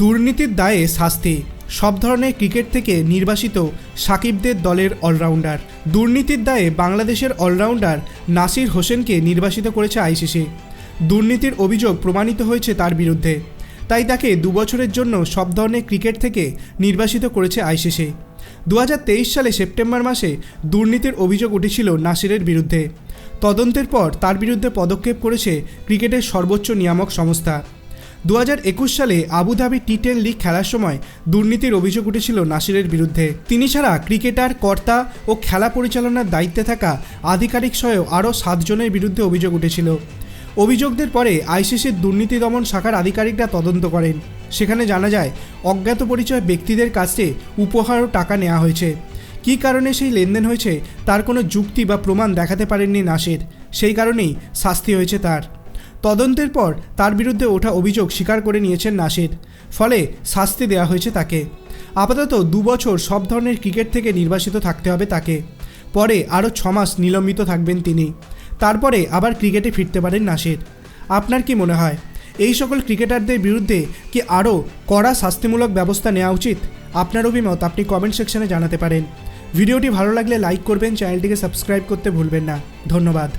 দুর্নীতির দায়ে শাস্তি। সব ধরনের ক্রিকেট থেকে নির্বাসিত সাকিবদের দলের অলরাউন্ডার। দুর্নীতির দায়ে বাংলাদেশের অলরাউন্ডার নাসির হোসেনকে নির্বাসিত করেছে আইসিসি। দুর্নীতির অভিযোগ প্রমাণিত হয়েছে তার বিরুদ্ধে। তাই তাকে দুবছরের জন্য সব ধরনের ক্রিকেট থেকে নির্বাসিত করেছে আইসিসি। দু হাজার তেইশ সালে সেপ্টেম্বর মাসে দুর্নীতির অভিযোগ উঠেছিল নাসিরের বিরুদ্ধে। তদন্তের পর তার বিরুদ্ধে পদক্ষেপ করেছে ক্রিকেটের সর্বোচ্চ নিয়ামক সংস্থা। দু হাজার একুশ সালে আবুধাবি টি টেন লিগ খেলার সময় দুর্নীতির অভিযোগ উঠেছিল নাসিরের বিরুদ্ধে। তিনি ছাড়া ক্রিকেটার, কর্তা ও খেলা পরিচালনার দায়িত্বে থাকা আধিকারিক সহ আরও সাতজনের বিরুদ্ধে অভিযোগ উঠেছিল। অভিযোগদের পরে আইসিসির দুর্নীতি দমন শাখার আধিকারিকরা তদন্ত করেন। সেখানে জানা যায়, অজ্ঞাত পরিচয় ব্যক্তিদের কাছে উপহার ও টাকা নেওয়া হয়েছে। কী কারণে সেই লেনদেন হয়েছে তার কোনো যুক্তি বা প্রমাণ দেখাতে পারেননি নাসির। সেই কারণেই শাস্তি হয়েছে তার। তদন্তের পর তার বিরুদ্ধে ওঠা অভিযোগ স্বীকার করে নিয়েছেন নাসির। ফলে শাস্তি দেওয়া হয়েছে তাকে। আপাতত দু বছর সব ধরনের ক্রিকেট থেকে নির্বাসিত থাকতে হবে তাকে। পরে আরও ছমাস নিলম্বিত থাকবেন তিনি। তারপরে আবার ক্রিকেটে ফিরতে পারেন নাসির। আপনার কি মনে হয়, এই সকল ক্রিকেটারদের বিরুদ্ধে কি আরও কড়া শাস্তিমূলক ব্যবস্থা নেওয়া উচিত? আপনার অভিমত আপনি কমেন্ট সেকশনে জানাতে পারেন। ভিডিওটি ভালো লাগলে লাইক করবেন চ্যানেলটিকে সাবস্ক্রাইব করতে ভুলবেন না। ধন্যবাদ।